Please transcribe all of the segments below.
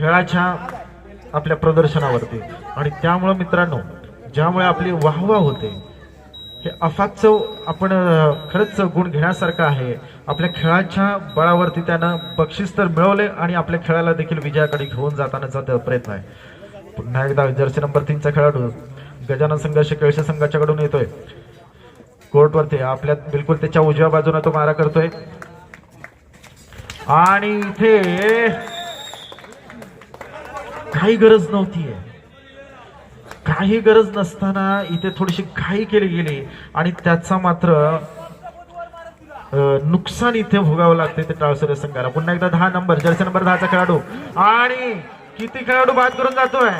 खेळाच्या आपल्या प्रदर्शनावरती. आणि त्यामुळं मित्रांनो ज्यामुळे आपली वाहवा होते हे अफाटचं आपण खरंच गुण घेण्यासारखं आहे. आपल्या खेळाच्या बळावरती त्यानं बक्षीस तर मिळवले आणि आपल्या खेळाला देखील विजयाकडे घेऊन जातानाचा प्रयत्न आहे. पुन्हा एकदा जर्सी नंबर तीनचा खेळाडू गजानन संघर्ष केळशी संघाच्याकडून येतोय. कोर्टवरती आपल्या बिलकुल त्याच्या उजव्या बाजूने तो मारा करतोय. आणि इथे काही गरज नव्हती काही गरज नसताना इथे थोडीशी घाई केली गेली आणि त्याचा मात्र नुकसान इथे भोगावं लागते ते टाळसरे संघाला. पुन्हा एकदा दहा नंबर जर्सी नंबर दहाचा खेळाडू. आणि किती खेळाडू बाद करून जातोय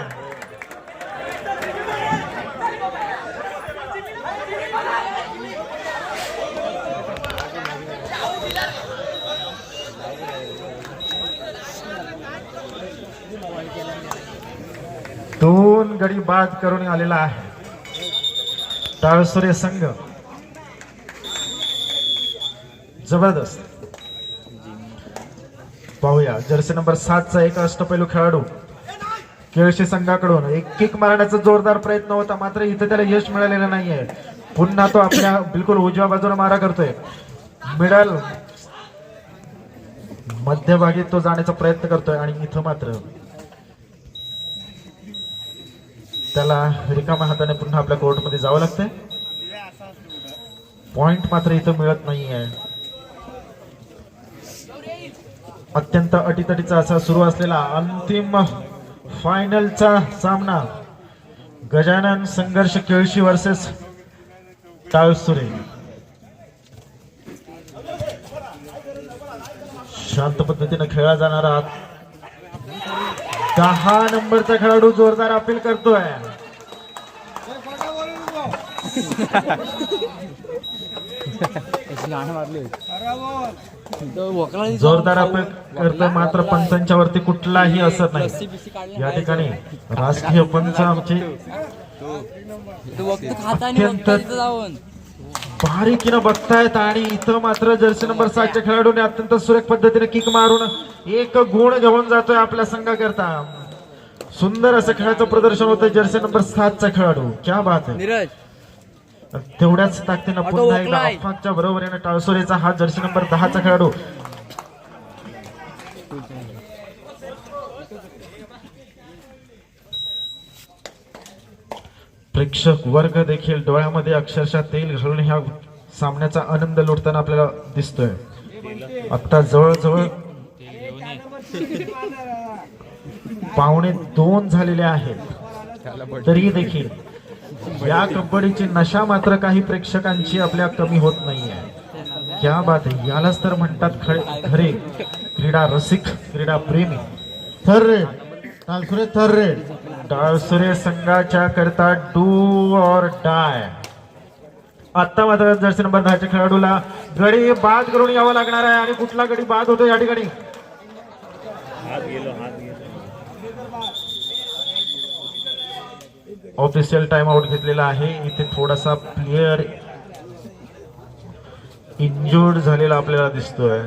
दोन गडी बाद करून आलेला आहे. टाळसुरे संघ. जबरदस्त. पाहूया. जर्सी नंबर सातचा एक अष्टपैलू खेळाडू. केळशी संघाकडून एक किक मारण्याचा जोरदार प्रयत्न होता. मात्र इथे त्याला यश मिळालेलं नाहीये. पुन्हा तो आपल्या बिलकुल उजव्या बाजूला मारा करतोय. मिडल. मध्यभागी तो जाण्याचा प्रयत्न करतोय आणि इथं मात्र त्याला रिकाम्या हाताने पुन्हा आपल्या कोर्टमध्ये जावं लागतंय. पॉइंट मात्र इथं मिळत नाहीये. अत्यंत अटीतटीचा असा सुरू असलेला अंतिम फायनलचा सामना. गजानन संघर्ष केळशी वर्सेस टाळसुरे शांत पद्धतीने खेळला जाणारा दहा नंबरचा खेळाडू जोरदार अपील करतोय. जोरदार अपील करतोय मात्र पंचांच्या वरती कुठलाही असर नाही. या ठिकाणी राष्ट्रीय पंच आमचे अत्यंत- बारीकीनं बघतायत आणि इथं मात्र जर्सी नंबर सातच्या खेळाडूने अत्यंत सुरेख पद्धतीने किक मारून एक गुण घेऊन जातोय आपल्या संघाकरता. सुंदर असं खेळाचं प्रदर्शन होतं जर्सी नंबर सातचा खेळाडू. क्या बात आहे. नीरज. तेवढ्याच ताकदीनं पुन्हा एकदा बरोबरीने टाळसोरेचा हा जर्सी नंबर दहाचा खेळाडू. प्रेक्षक वर्ग देखील डोळ्यामध्ये अक्षरशः तेल घालून ह्या सामन्याचा आनंद लुटताना आपल्याला दिसतोय. आता जवळजवळ पावणे दोन झालेले आहेत. तरी देखील या कबड्डीची नशा मात्र काही प्रेक्षकांची आपल्या कमी होत नाहीये. क्या बात आहे यालाच तर म्हणतात खरे खरे क्रीडा रसिक क्रीडा प्रेमी. थर रेड टाळसुरे थर रेड टाळसुरे संघाच्या करता डू और डाय. आता मात्र जर्सी नंबर दहाच्या खेळाडूला गडी बाद करून यावं लागणार आहे आणि कुठला गडी बाद होतो या ठिकाणी? ऑफिशियल टाइम आउट घेतलेला आहे. इथे थोडासा प्लेअर इंजुर्ड झालेला आपल्याला दिसतोय.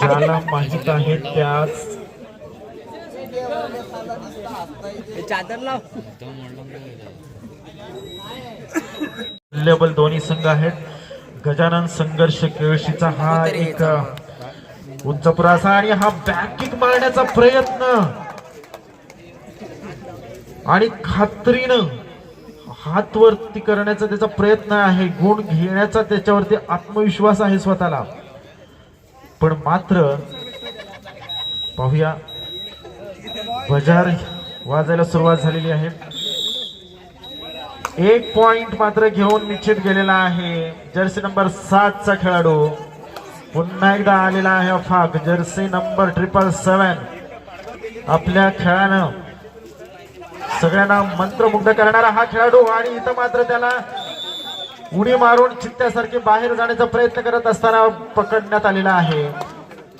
ज्याला माहीत आहे त्याच चादर लाव. दोन्ही संघ आहेत. गजानन संघर्ष केळशीचा हा एक उंच पुरासा आणि हा बॅकिंग मारण्याचा प्रयत्न. आणि खात्रीनं हात वरती करण्याचा त्याचा प्रयत्न आहे. गुण घेण्याचा त्याच्यावरती आत्मविश्वास आहे स्वतःला. पण मात्र पाहूया. बजार वाजायला सुरुवात झालेली आहे. एक पॉइंट मात्र घेऊन निश्चित गेलेला आहे. जर्सी नंबर सातचा खेळाडू. पुन्हा एकदा आलेला आहे Afaq. Jersey number triple seven आपल्या खेळानं सगळ्यांना मंत्रमुग्ध करणारा हा खेळाडू आणि इथं मात्र त्याला उडी मारून चित्त्यासारखे बाहेर जाण्याचा प्रयत्न करत असताना पकडण्यात आलेला आहे.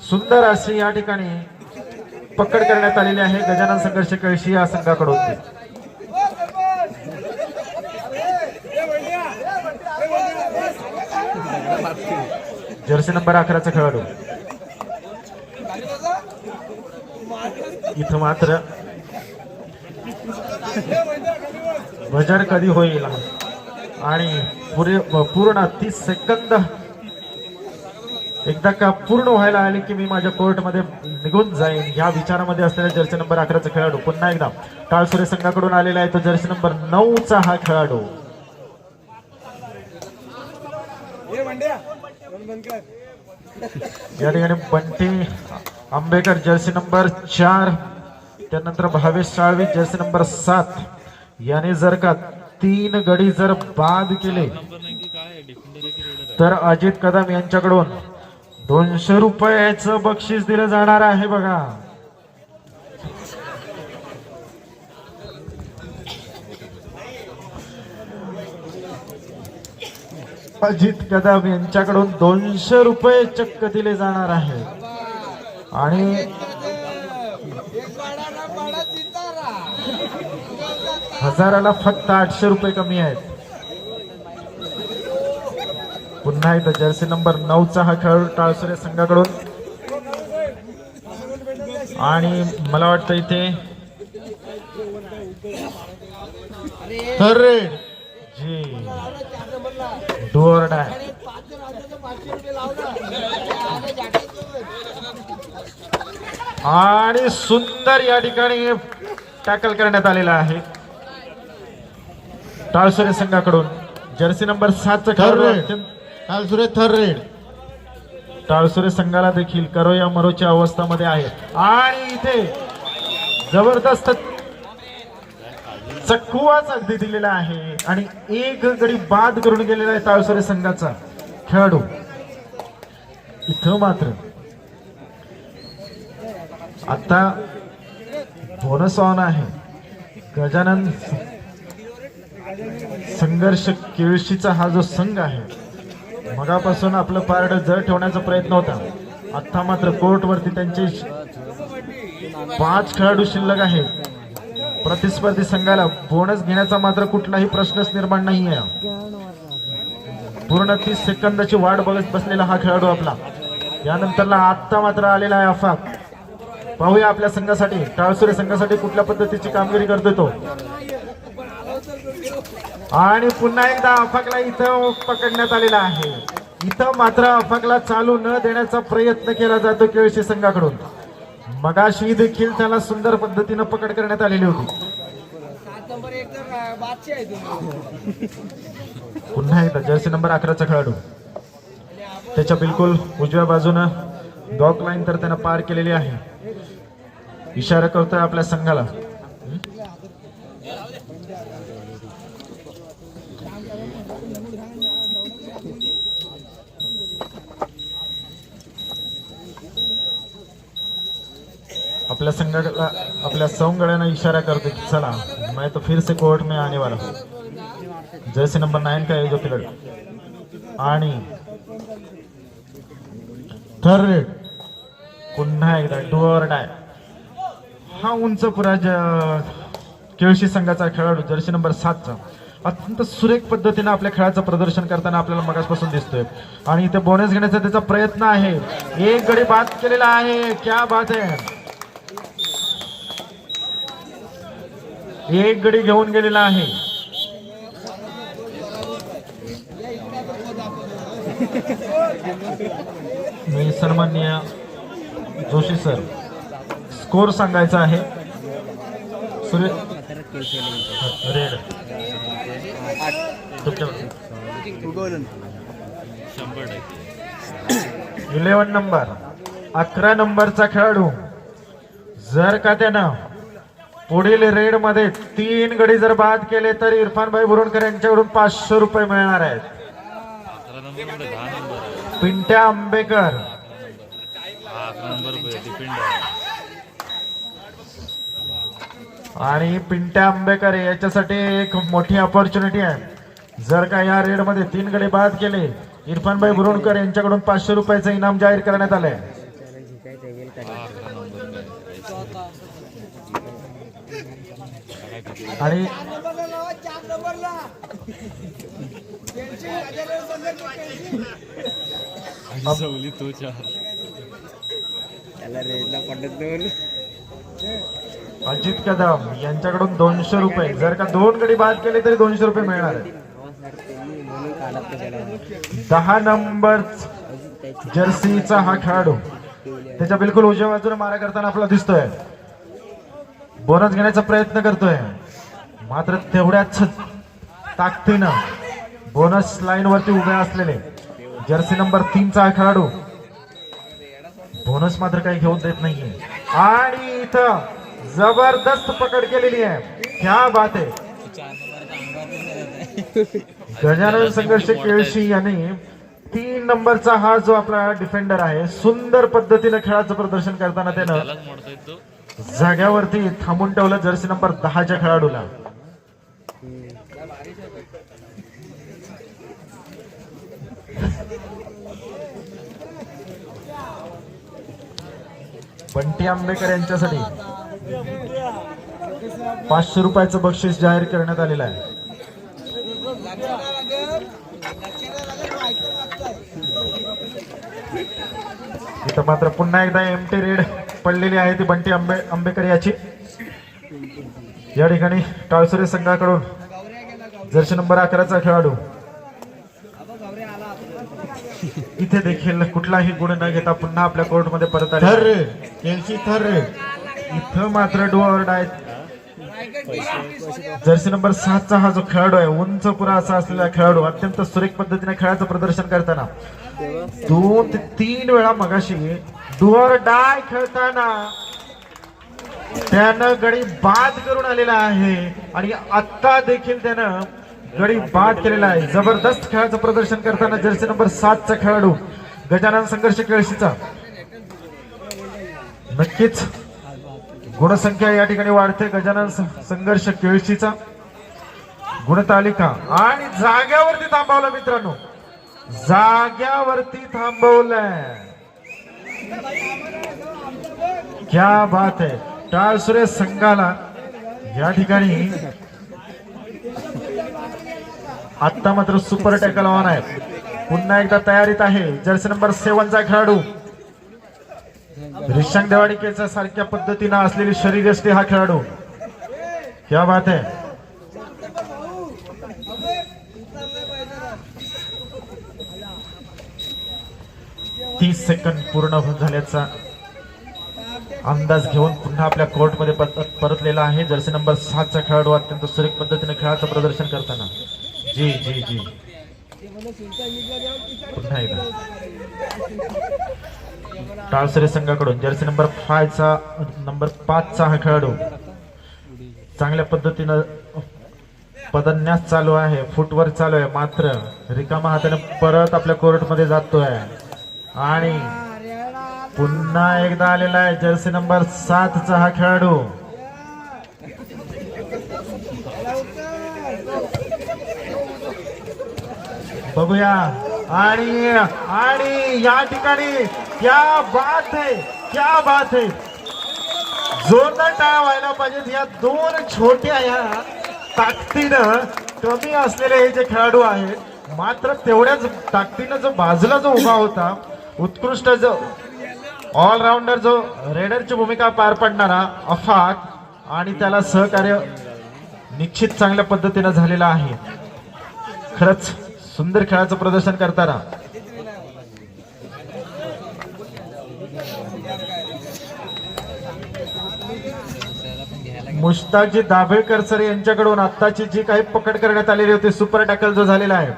सुंदर अशी या ठिकाणी पकड करण्यात आलेली आहे. गजानन संघर्ष कळशी या संघाकडून. जर्सी नंबर अकराचा खेळाडू. इथं मात्र भजन कधी होईल? आणि पुरे पूर्ण तीस सेकंद एकदा का पूर्ण व्हायला आले की मी माझ्या कोर्टमध्ये निघून जाईन. या विचारामध्ये असलेला जर्सी नंबर अकराचा खेळाडू. पुन्हा एकदा टाळसुरे संघाकडून आलेला आहे तो जर्सी नंबर नऊचा हा खेळाडू. या ठिकाणी बंटी आंबेकर जर्सी नंबर चार. त्यानंतर भावेश साळवी जर्सी नंबर सात. याने जर का तीन गडी जर बाद केले तर अजित कदम यांच्याकडून दोनशे रुपयाचं बक्षीस दिलं जाणार आहे बघा. अजित कदम यांच्याकडून दोनशे रुपये चक्क दिले जाणार आहे आणि हजाराला फक्त आठशे रुपये कमी आहेत. पुन्हा एकदा जर्सी नंबर नऊचा हा खेळाडू टाळसुरे संघाकडून. आणि मला वाटतं इथे थर्ड जी डोअर डाय आणि सुंदर या ठिकाणी टॅकल करण्यात आलेला आहे. टाळसुरे संघाकडून. जर्सी नंबर सातचा खेळाडू टाळसुरे थर रेड टाळसुरे संघाला देखील करो या मरोच्या अवस्थामध्ये आहे. आणि इथे जबरदस्त चकवाच अगदी दिलेला आहे. आणि एक गडी बाद करून गेलेला आहे टाळसुरे संघाचा खेळाडू. इथं मात्र आता बोनस ऑन आहे. गजानन संघर्ष केळशीचा हा जो संघ आहे मगापासून आपलं पारड जर ठेवण्याचा प्रयत्न होता. आत्ता मात्र कोर्टवरती त्यांचे पाच खेळाडू शिल्लक आहेत. प्रतिस्पर्धी संघाला बोनस घेण्याचा मात्र कुठलाही प्रश्नच निर्माण नाही आहे. पूर्ण तीस सेकंदाची वाट बघत बसलेला हा खेळाडू आपला. यानंतरला आत्ता मात्र आलेला आहे अफाक पाहूया आपल्या संघासाठी टाळसुरे संघासाठी कुठल्या पद्धतीची कामगिरी करतोय तो. आणि पुन्हा एकदा अफाकला इथं पकडण्यात आलेला आहे. इथं मात्र अफाकला चालू न देण्याचा प्रयत्न केला जातो केळशी संघाकडून. मगाशी देखील त्याला सुंदर पद्धतीनं पकड करण्यात आलेली होती. पुन्हा एकदा जर्सी नंबर अकराचा खेळाडू. त्याच्या बिलकुल उजव्या बाजूनं डॉक लाईन तर त्यानं पार केलेली आहे. इशारा करतोय आपल्या संघाला. आपल्या संघाला आपल्या सौंगड्यानं इशारा करते की चला मैं तो फिर से कोर्ट में आने वाला जर्सी नंबर नाइन का जो खिलाड़ी. आणि थर्ड पुन्हा एकदा डुअर डाय हा उंच पुरा केळशी संघाचा खेळाडू जर्सी नंबर सातचा अत्यंत सुरेख पद्धतीने आपल्या खेळाचं प्रदर्शन करताना आपल्याला मगासपासून दिसतोय. आणि इथे बोनस घेण्याचा त्याचा प्रयत्न आहे. एक गडी बाद केलेला आहे. क्या बात आहे. एक गडी घेऊन गेलेला आहे. मी सन्माननीय जोशी सर स्कोर सांगायचा आहे. सूर्य रेड. इलेवन नंबर अकरा नंबरचा खेळाडू. जर का त्यानं पुढील रेडमध्ये तीन गडी जर बाद केले तर इरफान भाई बुरुणकर यांच्याकडून पाचशे रुपये मिळणार आहेत. पिंट्या आंबेकर. आणि पिंट्या आंबेकर याच्यासाठी एक मोठी अपॉर्च्युनिटी आहे. जर का या रेडमध्ये तीन गडी बाद केले इरफान भाई बुरुणकर यांच्याकडून पाचशे रुपयाचं इनाम जाहीर करण्यात आलंय. आणि सवली तो चार. त्याला रेडला पडत नाही अजित कदम यांच्याकडून दोनशे रुपये. जर का दोन गडी बाद केले तरी दोनशे रुपये मिळणार आहे दहा नंबर जर्सीचा हा खेळाडू. त्याच्या बिलकुल उजव्या बाजूने मारा करताना आपला दिसतोय. बोनस घेण्याचा प्रयत्न करतोय. मात्र तेवढ्याच ताकदीनं बोनस लाईन वरती उभे असलेले जर्सी नंबर तीनचा खेळाडू बोनस मात्र काही घेऊन देत नाहीये. आणि इथं जबरदस्त पकड केलेली आहे. क्या बात आहे. गजानन संघर्ष केळशी यांनी तीन नंबरचा हा जो आपला डिफेंडर आहे सुंदर पद्धतीने खेळाचं प्रदर्शन करताना त्यानं जाग्यावरती थांबून ठेवलं जर्सी नंबर दहाच्या खेळाडूला. बंटी आंबेकर यांच्यासाठी पाचशे रुपयाचं बक्षीस जाहीर करण्यात आलेलं आहे. इथं मात्र पुन्हा एकदा एमटी रेड पडलेली आहे ती बंटी आंबे आंबेकर याची. या ठिकाणी टाळसुरे संघाकडून जर्सी नंबर अकराचा खेळाडू. इथे देखील कुठलाही गुण न घेता पुन्हा आपल्या कोर्टमध्ये परत आले थर केलची थर इथं मात्र डू ऑर्ड आहेत. जर्सी नंबर सातचा हा जो खेळाडू आहे उंच पुरा असा असलेला खेळाडू अत्यंत सुरेख पद्धतीने खेळाचं प्रदर्शन करताना. दोन ते तीन वेळा मगाशी डुअर डाय खेळताना त्यानं गडी बाद करून आलेला आहे. आणि आत्ता देखील त्यानं गडी बाद केलेला आहे. जबरदस्त खेळाचं प्रदर्शन करताना जर्सी नंबर सातचा खेळाडू गजानन संघर्ष केळशीचा. नक्कीच गुणसंख्या या ठिकाणी वाढते. गजानन संघर्ष केळशीचा. गुणतालिका. आणि जाग्यावरती थांबवलं मित्रांनो. जाग्यावरती थांबवलंय. क्या बात आहे टाळसुरे संघाला या ठिकाणी आता मात्र सुपर टॅकल ऑन आहे. पुन्हा एकदा तयारीत आहे. जर्सी नंबर सेवनचा खेळाडू. रिशांग देवाडीकेचा सारख्या पद्धतीनं असलेली शरीरयष्टी हा खेळाडू. क्या बात आहे तीस सेकंद पूर्ण झाल्याचा अंदाज घेऊन पुन्हा आपल्या कोर्टमध्ये परत- परतलेला आहे. जर्सी नंबर सातचा खेळाडू अत्यंत सुरेख पद्धतीने खेळाचं प्रदर्शन करताना. जी जी जी. पुन्हा एकदा. टाळसरे संघाकडून जर्सी नंबर फायचा नंबर पाचचा हा खेळाडू चांगल्या पद्धतीनं पदन्यास चालू आहे. फुटवर चालू आहे. मात्र रिकामा हाताने परत आपल्या कोर्टमध्ये जातोय. आणि पुन्हा एकदा आलेला आहे जर्सी नंबर सातचा हा खेळाडू. बघूया. आणि आणि या ठिकाणी क्या बात आहे क्या बात आहे जोरदार टाळा व्हायला पाहिजेत. या दोन छोट्या या ताकदीनं कमी असलेले हे जे खेळाडू आहेत मात्र तेवढ्याच ताकदीनं जो बाजूला जो उभा होता उत्कृष्ट जो ऑलराऊंडर जो रेडरची भूमिका पार पाडणारा अफाक आणि त्याला सहकार्य निश्चित चांगल्या पद्धतीनं झालेला आहे. खरंच सुंदर खेळाचं प्रदर्शन करताना. मुश्ताकजी दाभेळकर सर यांच्याकडून आत्ताची जी काही पकड करण्यात आलेली होती सुपर टॅकल जो झालेला आहे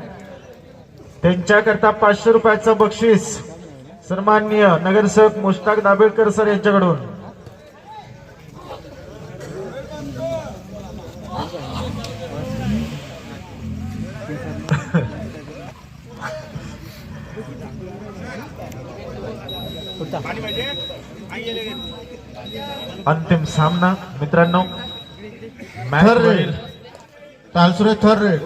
त्यांच्याकरता पाचशे रुपयाचं बक्षीस सन्माननीय नगरसेवक मुश्ताक दाभेळकर सर यांच्याकडून. अंतिम सामना मित्रांनो थर रे. होईल. तालसुरे थर रे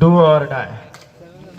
डू ऑर डाय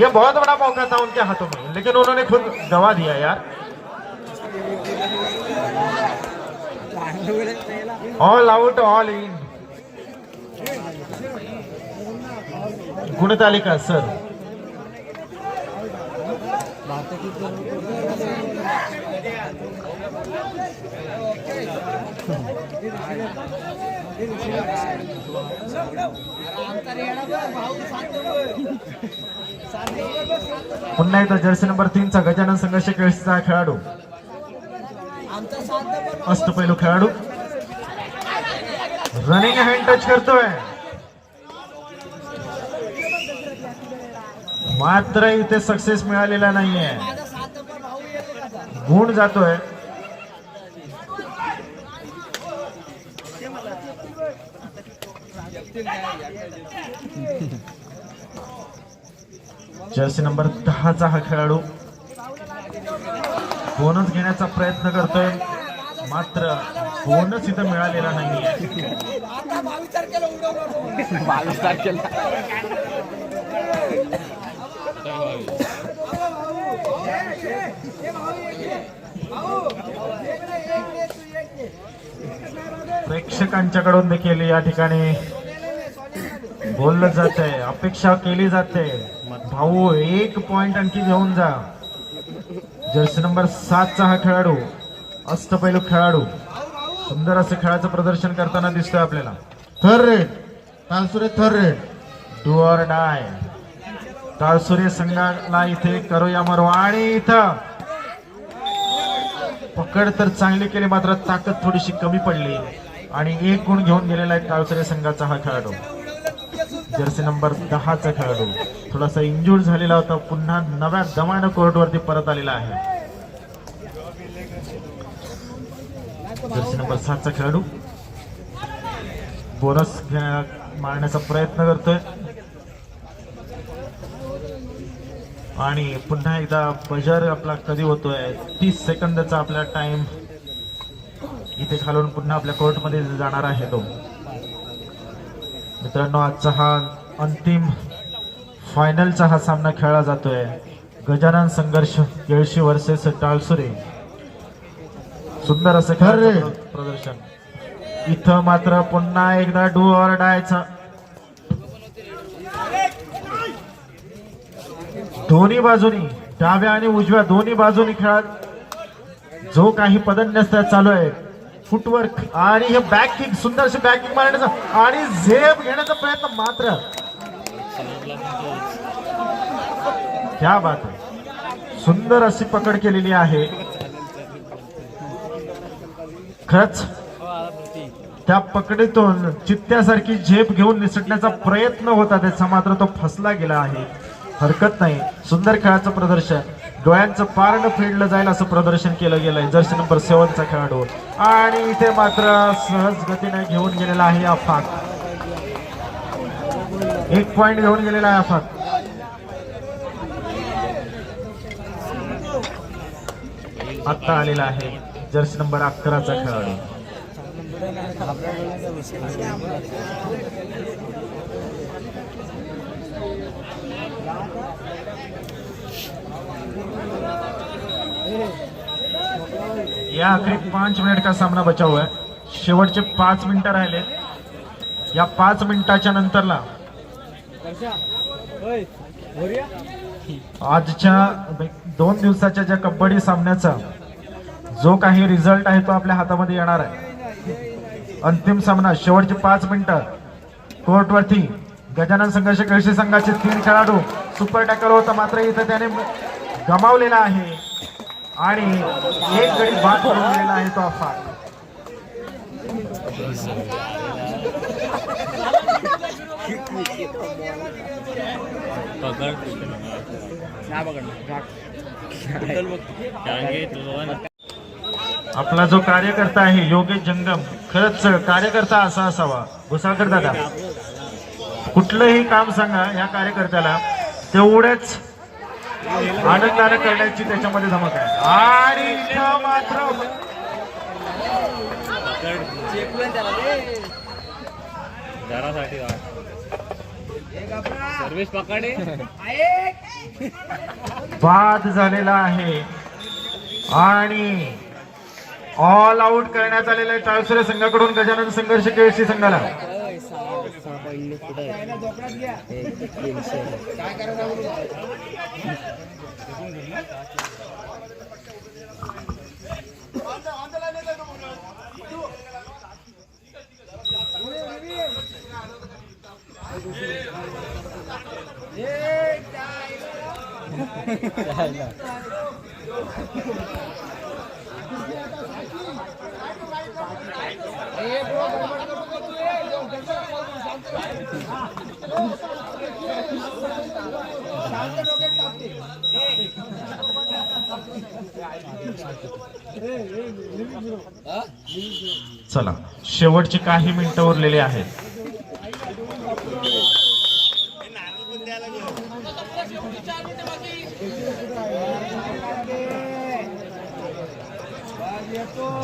ये बहुत बड़ा मौका था उनके हाथों में, लेकिन उन्होंने खुद गवा दिया यार। ऑल आउट ऑल इन गुणतालिका सर पुन्हा एकदा जर्सी नंबर तीनचा गजानन संघर्ष केळशीचा खेळाडू. खेळाडू पैलू खेळाडू. रनिंग हँड टच करतोय. मात्र इथे सक्सेस मिळालेला नाहीये. गुण जातोय. जर्सी नंबर दहाचा हा खेळाडू. बोनस घेण्याचा प्रयत्न करतोय. मात्र बोनस इथं मिळालेला नाही प्रेक्षकांच्याकडून देखील या ठिकाणी बोललं जात आहे अपेक्षा केली जाते. भाऊ एक पॉइंट आणखी घेऊन जा. जर्सी नंबर सातचा हा खेळाडू अष्टपैलू खेळाडू. सुंदर असं खेळाचं प्रदर्शन करताना दिसतोय आपल्याला. Third raid Talsure third raid do or die Talsure संघाला इथे करूया मरो आणि इथं. पकड तर चांगली केली मात्र ताकद थोडीशी कमी पडली. आणि एक गुण घेऊन गेलेला आहे काळसुरे संघाचा हा खेळाडू. जर्सी नंबर दहाचा खेळाडू. थोडासा इंजुर्ड झालेला होता. पुन्हा नव्या दमानं कोर्टवरती परत आलेला आहे. जर्सी नंबर सातचा खेळाडू. बोनस मारण्याचा प्रयत्न करतोय. आणि पुन्हा एकदा बजर आपला कधी होतोय? तीस सेकंदाचा आपला टाइम इथे घालून पुन्हा आपल्या कोर्टमध्ये जाणार आहे तो. मित्रांनो आजचा हा अंतिम फायनलचा हा सामना खेळला जातोय. गजानन संघर्ष केळशी वर्सेस टाळसुरे. सुंदर असं प्र- प्रदर्शन. इथं मात्र पुन्हा एकदा डू ऑर डायचा. दोन्ही बाजूनी डाव्या आणि उजव्या दोन्ही बाजूनी खेळात जो काही पदन्यस्त चालू आहे फुटवर्क आणि हे बॅक किक सुंदरशी बॅक किक मारण्याचा आणि झेप घेण्याचा प्रयत्न मात्र. क्या बात आहे. सुंदर अशी पकड केलेली आहे. खरंच त्या पकडीतून चित्त्यासारखी झेप घेऊन निसटण्याचा प्रयत्न होता त्याचा मात्र तो फसला गेला आहे. हरकत नाही. सुंदर खेळाचं प्रदर्शन. डोळ्यांचं पारण फेडलं जाईल असं प्रदर्शन केलं गेलंय. जर्सी नंबर सेवनचा खेळाडू. आणि इथे मात्र सहज गतीने घेऊन गेलेला आहे अफाक एक पॉइंट घेऊन गेलेला आहे अफाक आत्ता आलेला आहे जर्सी नंबर अकराचा खेळाडू. या आखरी पाच मिनिट का सामना बचा हुआ है. शेवटचे पाच मिनिटं राहिले. या पाच मिनिटाच्या नंतरला आजच्या दोन दिवसाच्या ज्या कबड्डी सामन्याचा जो काही रिझल्ट आहे तो आपल्या हातामध्ये येणार आहे. अंतिम सामना शेवटचे पाच मिनिटं. कोर्टवरती गजानन संघर्ष कृषी संघाचे तीन खेळाडू सुपर टॅकल होता मात्र इथं त्याने गमावलेला आहे. आणि एक गडी बाद करून आहे तो अफा आपला जो कार्यकर्ता आहे योगेश जंगम खरंच कार्यकर्ता असा असावा. भुसाकर दादा कुठलंही काम सांगा या कार्यकर्त्याला. तेवढ्याच आनंदाने करण्याची त्याच्यामध्ये धमक आहे. आणि इथं मात्र सर्विस पकडे बाद झालेला आहे. आणि ऑल आउट करण्यात आलेला आहे. टाळसुरे संघाकडून गजानन संघर्ष केळशी संघाला. सहा पॉईंटने पुढे तीनशे चला शेवटची काही मिनिटं उरलेली आहेत.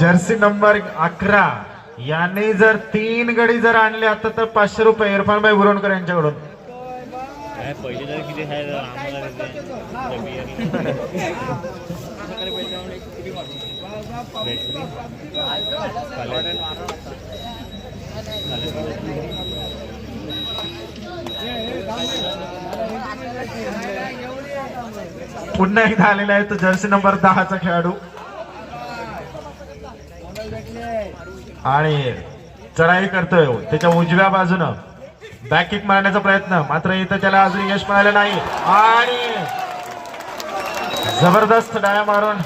जर्सी नंबर अकरा. याने जर तीन गडी जर आणले आता तर पाचशे रुपये इरफान भाई बुरवणकर यांच्याकडून. पुन्हा एकदा आलेला आहे तो जर्सी नंबर दहाचा खेळाडू आणि चढाई करतोय. त्याच्या उजव्या बाजूनं बॅक किक मारण्याचा प्रयत्न. मात्र इथं त्याला अजून यश मिळालं नाही. आणि जबरदस्त डाया मारून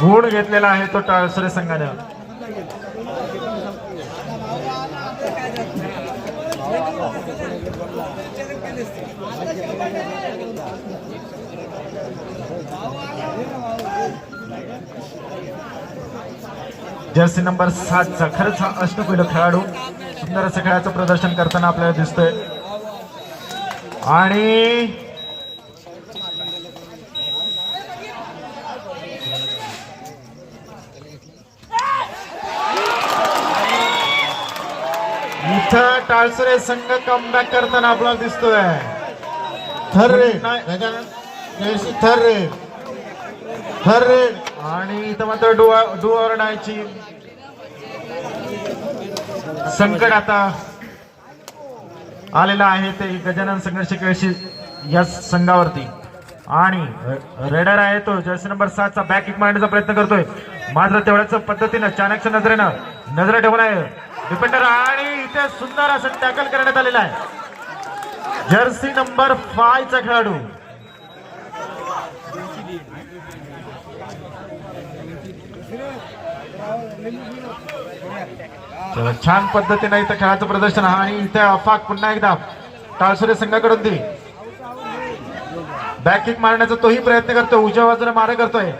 गुण घेतलेला आहे तो टाळसरे संघानं. जर्सी नंबर सातचा. खरंच हा अष्टपैलू खेळाडू. सुंदर असं खेळाचं प्रदर्शन करताना आपल्याला दिसतोय. आणि इथं टाळसरे संघ कमबॅक करताना आपल्याला दिसतोय. Raid. Gajanan Kelshi third raid third raid आणि इथं मात्र डुआ डुअर डायची संकट आता आलेलं आहे ते गजानन संघर्ष केळशी या संघावरती. आणि रेडर आहे तो जर्सी नंबर सातचा बॅक किक मारण्याचा प्रयत्न करतोय. मात्र तेवढ्याच पद्धतीनं चाणक्य नजरेनं नजर ठेवून आहे. डिफेंडर आणि इथे सुंदर असं टॅकल करण्यात आलेलं आहे. जर्सी नंबर फायचा खेळाडू. छान पद्धतीने इथं खेळाचं प्रदर्शन हा आणि इथे अफाक पुन्हा एकदा टाळसुरे संघाकडून दिली. बॅक किक मारण्याचा तोही प्रयत्न करतोय. उजव्या बाजूला मारे करतोय.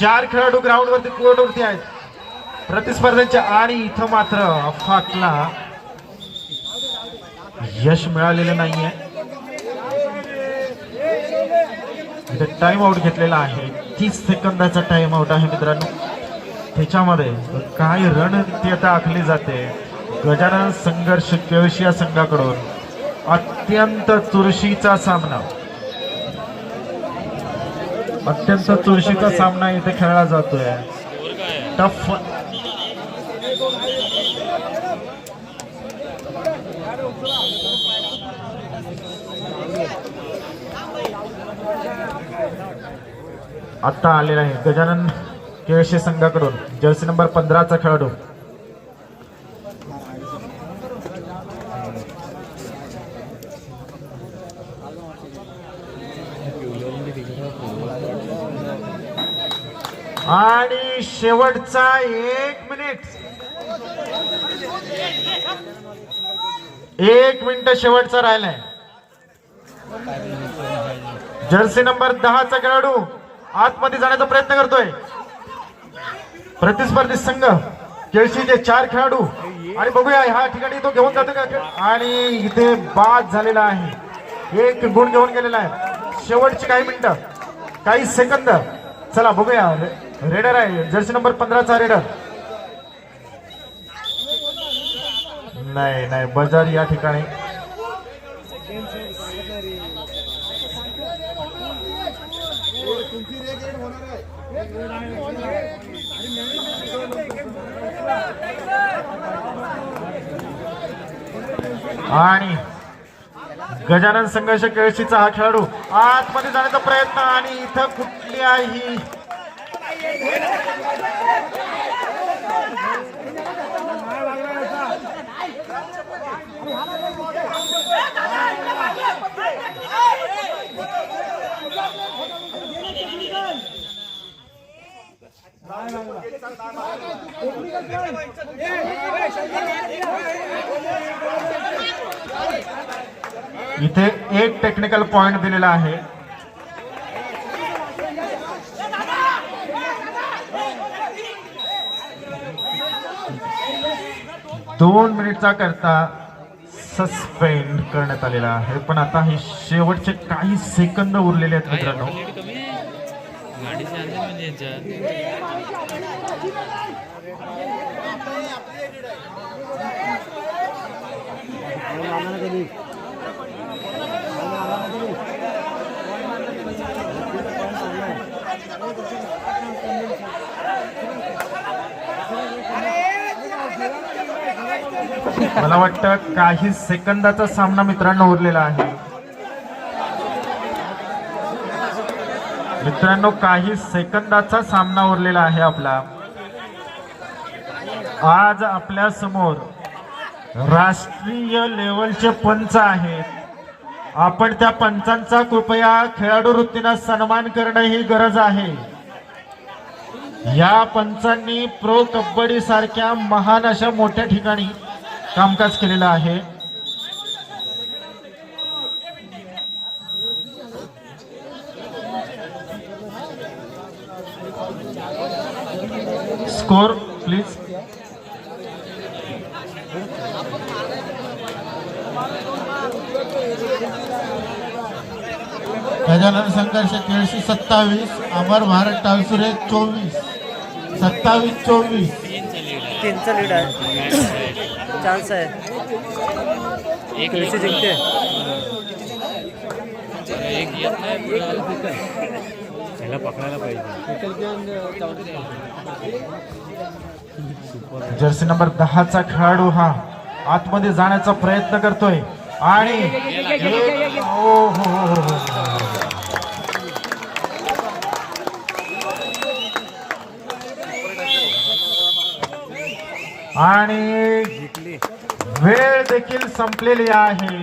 चार खेळाडू ग्राउंड वरती कोर्ट वरती आहेत. प्रतिस्पर्ध्यांचे आणि इथं मात्र अफाकला यश मिळालेलं नाहीये. इथे टाइम आउट घेतलेला आहे. तीस सेकंदाचा टाइम आउट आहे मित्रांनो. त्याच्यामध्ये काही रणनीती आखली जाते. गजानन संघर्ष केळशी या संघाकडून अत्यंत चुरशीचा सामना. अत्यंत चुरशीचा सामना इथे खेळला जातोय. टफ. आता आलेला आहे गजानन केळशी संघाकडून जर्सी नंबर पंधराचा खेळाडू. आणि शेवटचा एक मिनिट. एक मिनिट शेवटचा राहिलाय. जर्सी नंबर दहाचा खेळाडू आतमध्ये जाण्याचा प्रयत्न करतोय. प्रतिस्पर्धी संघ केळशीचे चार खेळाडू. आणि बघूया ह्या ठिकाणी तो घेऊन जातो का आणि इथे बाद झालेला आहे. एक गुण घेऊन गेलेला आहे. शेवटची काही मिनिटं काही सेकंद. चला बघूया. रेडर आहे. जर्सी नंबर पंधराचा रेडर. नाही नाही बजार या ठिकाणी. आणि गजानन संघर्ष केळशीचा हा खेळाडू आतमध्ये जाण्याचा प्रयत्न आणि इथं कुठल्याही इथे एक टेक्निकल पॉइंट दिलेला आहे. दोन मिनिटचा करता सस्पेंड करण्यात आलेला आहे. पण आता हे शेवटचे काही सेकंद उरलेले आहेत मित्रांनो. लेट आहे गाडीचे अंदाज म्हणजे यांच्यात मला वाटतं काही सेकंदाचा सामना मित्रांनो उरलेला आहे. मित्रांनो काही सेकंदाचा सामना उरलेला आहे आपला. आज आपल्यासमोर राष्ट्रीय लेवलचे पंच आहेत. आपण त्या पंचांचा कृपया खेळाडू वृत्तीनं सन्मान करणं ही गरज आहे. या पंचांनी प्रो कबड्डी सारख्या महान अशा मोठ्या ठिकाणी कामकाज केलेलं आहे. स्कोर प्लीज़ गजानन संघर्ष केळशी सत्तावीस, अमर भारत टावसुरे चोवीस. सत्तावीस, चोवीस. तीनचा लीड आहे. चान्स आहे एक केळशी जिंकते एक येत नाही त्याला पकडायला पाहिजे जर्सी नंबर दहाचा खेळाडू हा आतमध्ये जाण्याचा प्रयत्न करतोय. आणि हो हो हो हो. आणि वेळ देखील संपलेली आहे.